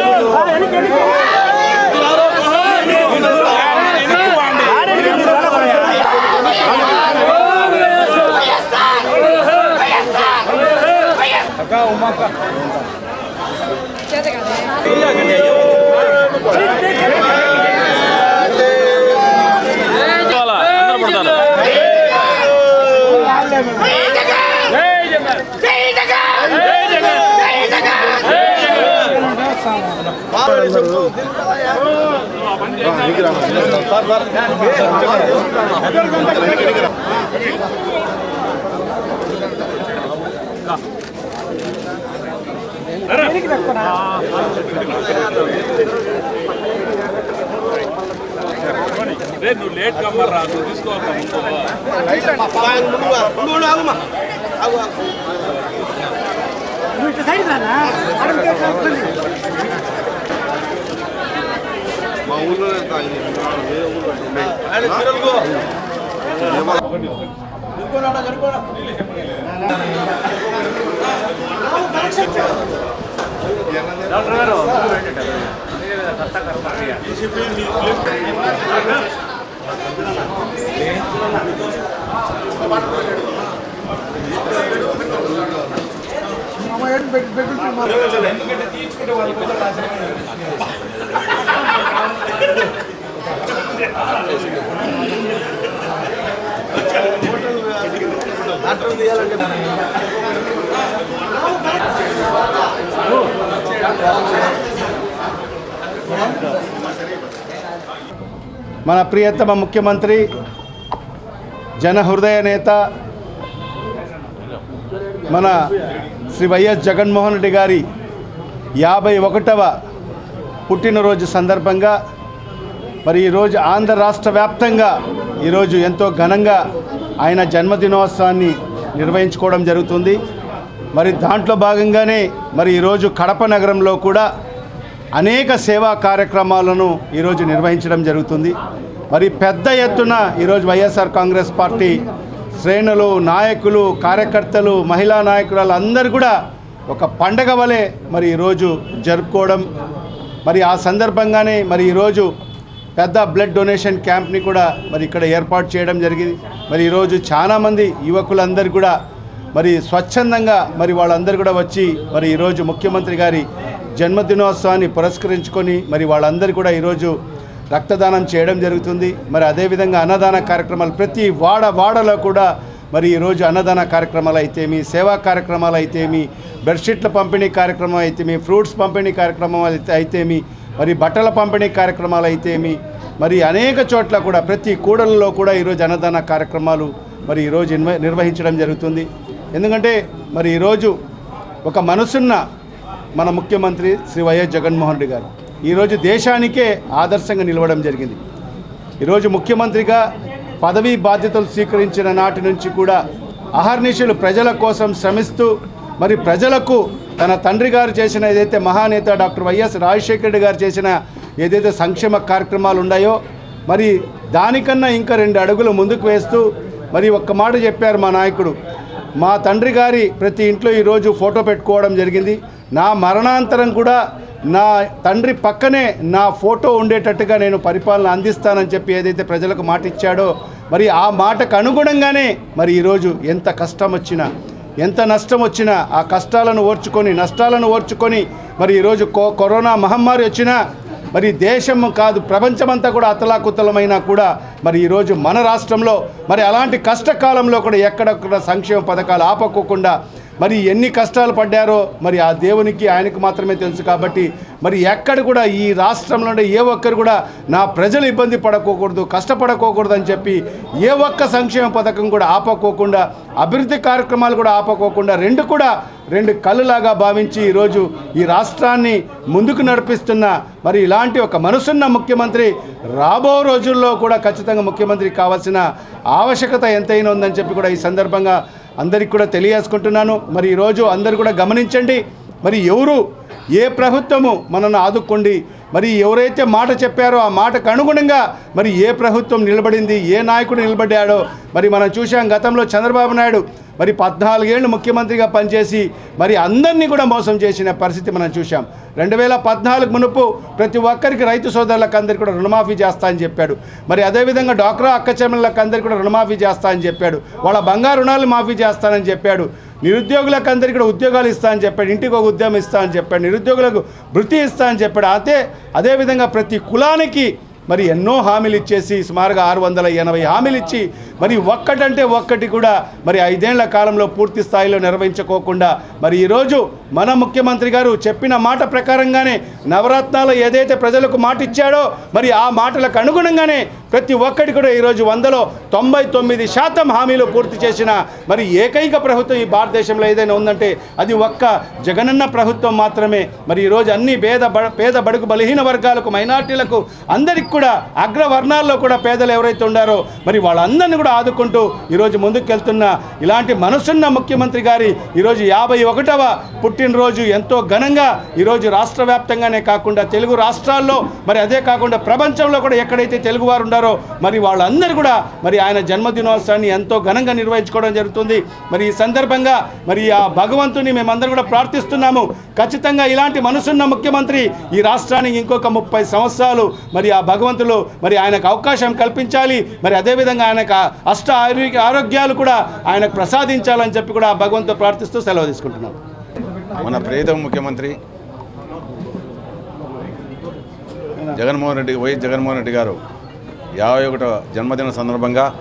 Let's go! Let's go! రే నువ్వు late కమ్మర్రా నువ్వు తీసుకోవాలి ఎందుకంటే తీర్చుకుంటే వాళ్ళు మా ఊళ్ళో మన ప్రియతమ ముఖ్యమంత్రి జనహృదయ నేత మన శ్రీ వైఎస్ జగన్మోహన్ రెడ్డి గారి యాభై ఒకటవ పుట్టినరోజు సందర్భంగా మరి ఈరోజు ఆంధ్ర రాష్ట్ర వ్యాప్తంగా ఈరోజు ఎంతో ఘనంగా ఆయన జన్మదినోత్సవాన్ని నిర్వహించుకోవడం జరుగుతుంది. మరి దాంట్లో భాగంగానే మరి ఈరోజు కడప నగరంలో కూడా అనేక సేవా కార్యక్రమాలను ఈరోజు నిర్వహించడం జరుగుతుంది. మరి పెద్ద ఎత్తున ఈరోజు వైఎస్ఆర్ కాంగ్రెస్ పార్టీ శ్రేణులు నాయకులు కార్యకర్తలు మహిళా నాయకురాలు అందరూ కూడా ఒక పండగ వలె మరి ఈరోజు జరుపుకోవడం. మరి ఆ సందర్భంగానే మరి ఈరోజు పెద్ద బ్లడ్ డొనేషన్ క్యాంప్ని కూడా మరి ఇక్కడ ఏర్పాటు చేయడం జరిగింది. మరి ఈరోజు చాలామంది యువకులందరూ కూడా మరి స్వచ్ఛందంగా మరి వాళ్ళందరూ కూడా వచ్చి మరి ఈరోజు ముఖ్యమంత్రి గారి జన్మదినోత్సవాన్ని పురస్కరించుకొని మరి వాళ్ళందరూ కూడా ఈరోజు రక్తదానం చేయడం జరుగుతుంది. మరి అదేవిధంగా అన్నదాన కార్యక్రమాలు ప్రతి వాడ వాడలో కూడా మరి ఈరోజు అన్నదాన కార్యక్రమాలు అయితేమి సేవా కార్యక్రమాలు అయితేమి బెడ్షీట్ల పంపిణీ కార్యక్రమం అయితేమి ఫ్రూట్స్ పంపిణీ కార్యక్రమం అయితే- అయితేమి మరి బట్టల పంపిణీ కార్యక్రమాలు అయితేమి మరి అనేక చోట్ల కూడా ప్రతి కూడలలో కూడా ఈరోజు అన్నదాన కార్యక్రమాలు మరి ఈరోజు నిర్వహించడం జరుగుతుంది. ఎందుకంటే మరి ఈరోజు ఒక మనసున్న మన ముఖ్యమంత్రి శ్రీ వైఎస్ జగన్మోహన్ రెడ్డి గారు ఈరోజు దేశానికే ఆదర్శంగా నిలవడం జరిగింది. ఈరోజు ముఖ్యమంత్రిగా పదవీ బాధ్యతలు స్వీకరించిన నాటి నుంచి కూడా అహర్నిశలు ప్రజల కోసం శ్రమిస్తూ మరి ప్రజలకు తన తండ్రి గారు చేసిన ఏదైతే మహానేత డాక్టర్ వైఎస్ రాజశేఖర రెడ్డి గారు చేసిన ఏదైతే సంక్షేమ కార్యక్రమాలు ఉన్నాయో మరి దానికన్నా ఇంకా రెండు అడుగులు ముందుకు వేస్తూ మరి ఒక్క మాట చెప్పారు మా నాయకుడు. మా తండ్రి గారి ప్రతి ఇంట్లో ఈరోజు ఫోటో పెట్టుకోవడం జరిగింది. నా మరణాంతరం కూడా నా తండ్రి పక్కనే నా ఫోటో ఉండేటట్టుగా నేను పరిపాలన అందిస్తానని చెప్పి ఏదైతే ప్రజలకు మాట ఇచ్చాడో మరి ఆ మాటకు అనుగుణంగానే మరి ఈరోజు ఎంత కష్టం వచ్చినా ఎంత నష్టం వచ్చినా ఆ కష్టాలను ఓర్చుకొని నష్టాలను ఓర్చుకొని మరి ఈరోజు కో కరోనా మహమ్మారి వచ్చినా మరి దేశం కాదు ప్రపంచమంతా కూడా అతలాకుతలమైనా కూడా మరి ఈరోజు మన రాష్ట్రంలో మరి అలాంటి కష్టకాలంలో కూడా ఎక్కడక్కడ సంక్షేమ పథకాలు ఆపకోకుండా మరి ఎన్ని కష్టాలు పడ్డారో మరి ఆ దేవునికి ఆయనకు మాత్రమే తెలుసు కాబట్టి మరి ఎక్కడ కూడా ఈ రాష్ట్రంలో ఉండే ఏ ఒక్కరు కూడా నా ప్రజలు ఇబ్బంది పడకోకూడదు కష్టపడకోకూడదు అని చెప్పి ఏ ఒక్క సంక్షేమ పథకం కూడా ఆపకోకుండా అభివృద్ధి కార్యక్రమాలు కూడా ఆపకోకుండా రెండు కూడా రెండు కళ్ళులాగా భావించి ఈరోజు ఈ రాష్ట్రాన్ని ముందుకు నడిపిస్తున్న మరి ఇలాంటి ఒక మనసున్న ముఖ్యమంత్రి రాబో రోజుల్లో కూడా ఖచ్చితంగా ముఖ్యమంత్రి కావాల్సిన ఆవశ్యకత ఎంతైనా ఉందని చెప్పి కూడా ఈ సందర్భంగా అందరికి కూడా తెలియజేసుకుంటున్నాను. మరి ఈరోజు అందరు కూడా గమనించండి మరి ఎవరు ఏ ప్రభుత్వము మనల్ని ఆదుకోండి మరి ఎవరైతే మాట చెప్పారో ఆ మాటకు అనుగుణంగా మరి ఏ ప్రభుత్వం నిలబడింది ఏ నాయకుడు నిలబడ్డాడో మరి మనం చూసాం గతంలో చంద్రబాబు నాయుడు మరి పద్నాలుగేళ్ళు ముఖ్యమంత్రిగా పనిచేసి మరి అందరినీ కూడా మోసం చేసిన పరిస్థితి మనం చూశాం. రెండు వేల పద్నాలుగు మునుపు ప్రతి ఒక్కరికి రైతు సోదరులకు అందరికీ కూడా రుణమాఫీ చేస్తా అని చెప్పాడు. మరి అదేవిధంగా డాక్రా అక్కచెమ్మలకు అందరికీ కూడా రుణమాఫీ చేస్తా అని చెప్పాడు. వాళ్ళ బంగారు రుణాలు మాఫీ చేస్తానని చెప్పాడు. నిరుద్యోగులకు అందరికీ కూడా ఉద్యోగాలు ఇస్తా అని చెప్పాడు. ఇంటికి ఒక ఉద్యోగం ఇస్తా అని చెప్పాడు. నిరుద్యోగులకు వృత్తి ఇస్తా అని చెప్పాడు. అదే అదేవిధంగా ప్రతి కులానికి మరి ఎన్నో హామీలు ఇచ్చేసి సుమారుగా ఆరు వందల ఎనభై హామీలు ఇచ్చి మరి ఒక్కటంటే ఒక్కటి కూడా మరి ఐదేళ్ళ కాలంలో పూర్తి స్థాయిలో నిర్వహించుకోకుండా మరి ఈరోజు మన ముఖ్యమంత్రి గారు చెప్పిన మాట ప్రకారంగానే నవరత్నాలు ఏదైతే ప్రజలకు మాట ఇచ్చాడో మరి ఆ మాటలకు అనుగుణంగానే ప్రతి ఒక్కటి కూడా ఈరోజు వందలో తొంభై తొమ్మిది శాతం హామీలు పూర్తి చేసిన మరి ఏకైక ప్రభుత్వం ఈ భారతదేశంలో ఏదైనా ఉందంటే అది ఒక్క జగనన్న ప్రభుత్వం మాత్రమే. మరి ఈరోజు అన్ని పేద బ- పేద బడుగు బలహీన వర్గాలకు మైనార్టీలకు అందరికి కూడా అగ్రవర్ణాల్లో కూడా పేదలు ఎవరైతే ఉండారో మరి వాళ్ళందరినీ కూడా ఆదుకుంటూ ఈరోజు ముందుకెళ్తున్న ఇలాంటి మనసున్న ముఖ్యమంత్రి గారి ఈరోజు యాభై ఒకటవ పుట్టినరోజు ఎంతో ఘనంగా ఈరోజు రాష్ట్ర వ్యాప్తంగానే కాకుండా తెలుగు రాష్ట్రాల్లో మరి అదే కాకుండా ప్రపంచంలో కూడా ఎక్కడైతే తెలుగు వారు ఉండారో మరి వాళ్ళందరూ కూడా మరి ఆయన జన్మదినోత్సవాన్ని ఎంతో ఘనంగా నిర్వహించుకోవడం జరుగుతుంది. మరి ఈ సందర్భంగా మరి ఆ భగవంతుని మేమందరం కూడా ప్రార్థిస్తున్నాము. ఖచ్చితంగా ఇలాంటి మనసున్న ముఖ్యమంత్రి ఈ రాష్ట్రానికి ఇంకొక ముప్పై సంవత్సరాలు మరి ఆ భగవంతులు మరి ఆయనకు అవకాశం కల్పించాలి. మరి అదేవిధంగా ఆయనకు అష్ట ఆరోగ్య ఆరోగ్యాలు కూడా ఆయనకు ప్రసాదించాలని చెప్పి కూడా భగవంతు భగవంతుడు ప్రార్థిస్తూ సెలవు తీసుకుంటున్నాం మన ప్రియతమ ముఖ్యమంత్రి జగన్మోహన్ రెడ్డి వైఎస్ జగన్మోహన్ రెడ్డి గారు యాభై ఒకటో జన్మదిన సందర్భంగా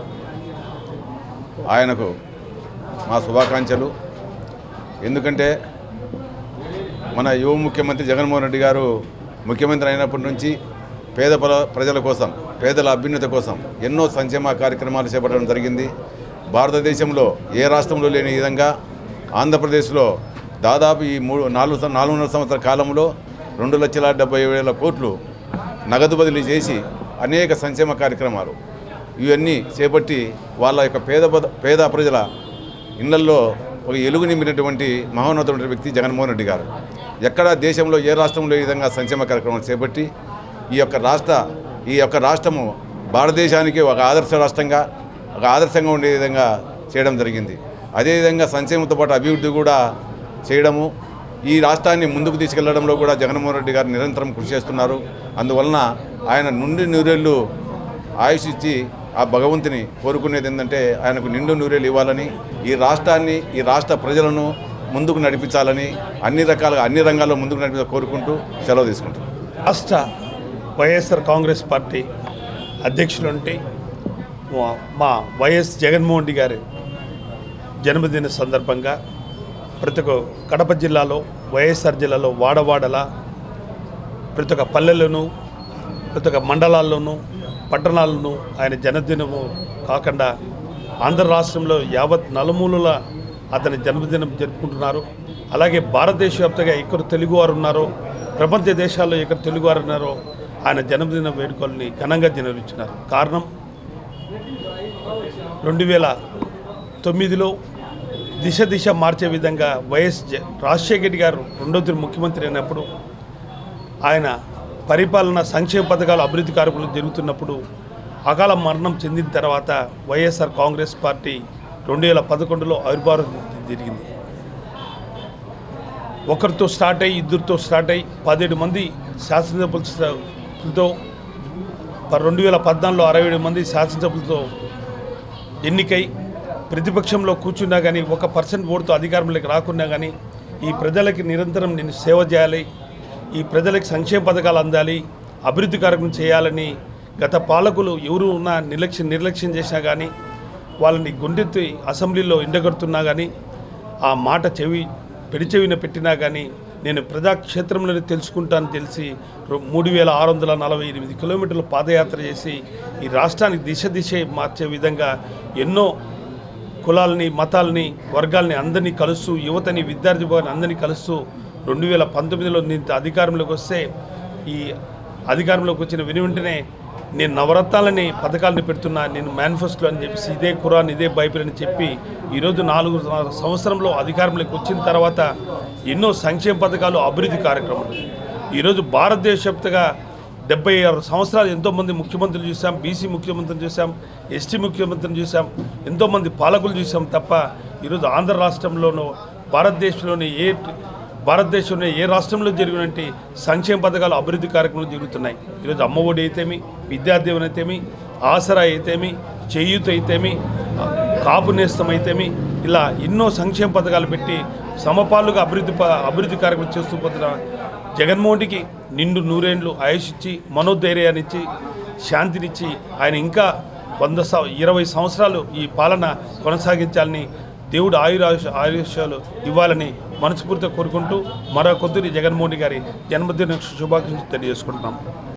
ఆయనకు మా శుభాకాంక్షలు. ఎందుకంటే మన యువ ముఖ్యమంత్రి జగన్మోహన్ రెడ్డి గారు ముఖ్యమంత్రి అయినప్పటి నుంచి పేద ప్రజల కోసం పేదల అభ్యున్నత కోసం ఎన్నో సంక్షేమ కార్యక్రమాలు చేపట్టడం జరిగింది. భారతదేశంలో ఏ రాష్ట్రంలో లేని విధంగా ఆంధ్రప్రదేశ్లో దాదాపు ఈ మూడు నాలుగు నాలుగున్నర సంవత్సరాల కాలంలో రెండు లక్షల డెబ్బై వేల కోట్లు నగదు బదిలీ చేసి అనేక సంక్షేమ కార్యక్రమాలు. ఇవన్నీ చేపట్టి వాళ్ళ యొక్క పేద పద- పేద ప్రజల ఇళ్ళల్లో ఒక ఎలుగు నింపినటువంటి మహోన్నతమైన వ్యక్తి జగన్మోహన్ రెడ్డి గారు. ఎక్కడ దేశంలో ఏ రాష్ట్రంలో ఈ విధంగా సంక్షేమ కార్యక్రమాలు చేపట్టి ఈ యొక్క రాష్ట్ర ఈ యొక్క రాష్ట్రము భారతదేశానికి ఒక ఆదర్శ రాష్ట్రంగా ఒక ఆదర్శంగా ఉండే విధంగా చేయడం జరిగింది. అదేవిధంగా సంక్షేమంతో పాటు అభివృద్ధి కూడా చేయడము ఈ రాష్ట్రాన్ని ముందుకు తీసుకెళ్ళడంలో కూడా జగన్మోహన్ రెడ్డి గారు నిరంతరం కృషి చేస్తున్నారు. అందువలన ఆయన నుండి నూరేళ్ళు ఆయుష్ ఇచ్చి ఆ భగవంతుని కోరుకునేది ఏంటంటే ఆయనకు నిండు నూరేళ్ళు ఇవ్వాలని ఈ రాష్ట్రాన్ని ఈ రాష్ట్ర ప్రజలను ముందుకు నడిపించాలని అన్ని రకాలుగా అన్ని రంగాల్లో ముందుకు నడిపి కోరుకుంటూ సెలవు తీసుకుంటాం రాష్ట్ర వైఎస్ఆర్ కాంగ్రెస్ పార్టీ అధ్యక్షులుంటి మా- వైఎస్ జగన్మోహన్ రెడ్డి గారి జన్మదిన సందర్భంగా ప్రతి ఒక్క కడప జిల్లాలో వైఎస్ఆర్ జిల్లాలో వాడవాడల ప్రతి ఒక్క పల్లెల్లోనూ ప్రతి ఒక్క మండలాల్లోనూ పట్టణాల్లోనూ ఆయన జన్మదినము కాకుండా ఆంధ్ర రాష్ట్రంలో యావత్ నలుమూలల అతని జన్మదినం జరుపుకుంటున్నారు. అలాగే భారతదేశ వ్యాప్తంగా ఎక్కడ తెలుగువారు ఉన్నారో ప్రపంచ దేశాల్లో ఎక్కడ తెలుగువారు ఉన్నారో ఆయన జన్మదిన వేడుకల్ని ఘనంగా నిర్వహించినారు కారణం రెండు వేల తొమ్మిదిలో దిశ దిశ మార్చే విధంగా వైఎస్ జ- రాజశేఖర రెడ్డి గారు రెండో ముఖ్యమంత్రి అయినప్పుడు ఆయన పరిపాలన సంక్షేమ పథకాలు అభివృద్ధి కార్యక్రమాలు జరుగుతున్నప్పుడు అకాల మరణం చెందిన తర్వాత వైఎస్ఆర్ కాంగ్రెస్ పార్టీ రెండు వేల పదకొండులో ఆవిర్భావం జరిగింది. ఒకరితో స్టార్ట్ అయ్యి ఇద్దరితో స్టార్ట్ అయ్యి పదిహేడు మంది శాసనసభ్యులతో రెండు వేల పద్నాలుగులో అరవై ఏడు మంది శాసనసభ్యులతో ఎన్నికై ప్రతిపక్షంలో కూర్చున్నా కానీ ఒక పర్సెంట్ ఓటుతో అధికారంలోకి రాకున్నా కానీ ఈ ప్రజలకి నిరంతరం నేను సేవ చేయాలి ఈ ప్రజలకు సంక్షేమ పథకాలు అందాలి అభివృద్ధి కార్యక్రమం చేయాలని గత పాలకులు ఎవరు ఉన్నా నిర్లక్ష్యం నిర్లక్ష్యం చేసినా కానీ వాళ్ళని గుండెత్తి అసెంబ్లీలో ఎండగడుతున్నా కానీ ఆ మాట చెవి పెడిచెవిన పెట్టినా కానీ నేను ప్రజాక్షేత్రంలోనే తెలుసుకుంటానని తెలిసి రొ- మూడు వేల ఆరు వందల నలభై ఎనిమిది కిలోమీటర్లు పాదయాత్ర చేసి ఈ రాష్ట్రానికి దిశ దిశ మార్చే విధంగా ఎన్నో కులాలని మతాలని వర్గాల్ని అందరినీ కలుస్తూ యువతని విద్యార్థి భవన్ అందరినీ కలుస్తూ రెండు వేల పంతొమ్మిదిలో నేను అధికారంలోకి వస్తే ఈ అధికారంలోకి వచ్చిన వెను వెంటనే నేను నవరత్నాలని పథకాలను పెడుతున్నా నేను మేనిఫెస్టో అని చెప్పేసి ఇదే ఖురాన్ ఇదే బైబిల్ అని చెప్పి ఈరోజు నాలుగు సంవత్సరంలో అధికారంలోకి వచ్చిన తర్వాత ఎన్నో సంక్షేమ పథకాలు అభివృద్ధి కార్యక్రమాలు. ఈరోజు భారతదేశప్తగా డెబ్బై ఆరు సంవత్సరాలు ఎంతోమంది ముఖ్యమంత్రులు చూసాం బీసీ ముఖ్యమంత్రిని చూసాం ఎస్టీ ముఖ్యమంత్రిని చూసాం ఎంతోమంది పాలకులు చూసాం తప్ప ఈరోజు ఆంధ్ర రాష్ట్రంలోనూ భారతదేశంలోని ఏ భారతదేశంలో ఏ రాష్ట్రంలో జరిగినటువంటి సంక్షేమ పథకాలు అభివృద్ధి కార్యక్రమాలు జరుగుతున్నాయి? ఈరోజు అమ్మఒడి అయితేమి విద్యాదీవెన అయితేమి ఆసరా అయితేమి చేయూత అయితేమి కాపు నేస్తం అయితేమి ఇలా ఎన్నో సంక్షేమ పథకాలు పెట్టి సమపాలుగా అభివృద్ధి అభివృద్ధి కార్యక్రమం చేస్తూ పోతున్న జగన్మోహన్కి నిండు నూరేండ్లు ఆయుషిచ్చి మనోధైర్యాన్నిచ్చి మనోధైర్యాన్ని ఇచ్చి శాంతినిచ్చి ఆయన ఇంకా వంద ఇరవై సంవత్సరాలు ఈ పాలన కొనసాగించాలని దేవుడు ఆయుర ఆయుష్యాలు ఇవ్వాలని మనస్ఫూర్తిగా కోరుకుంటూ మరో కొద్దిని జగన్మోహన్ గారి జన్మదిన శుభాకాంక్షలు తెలియజేసుకుంటున్నాం.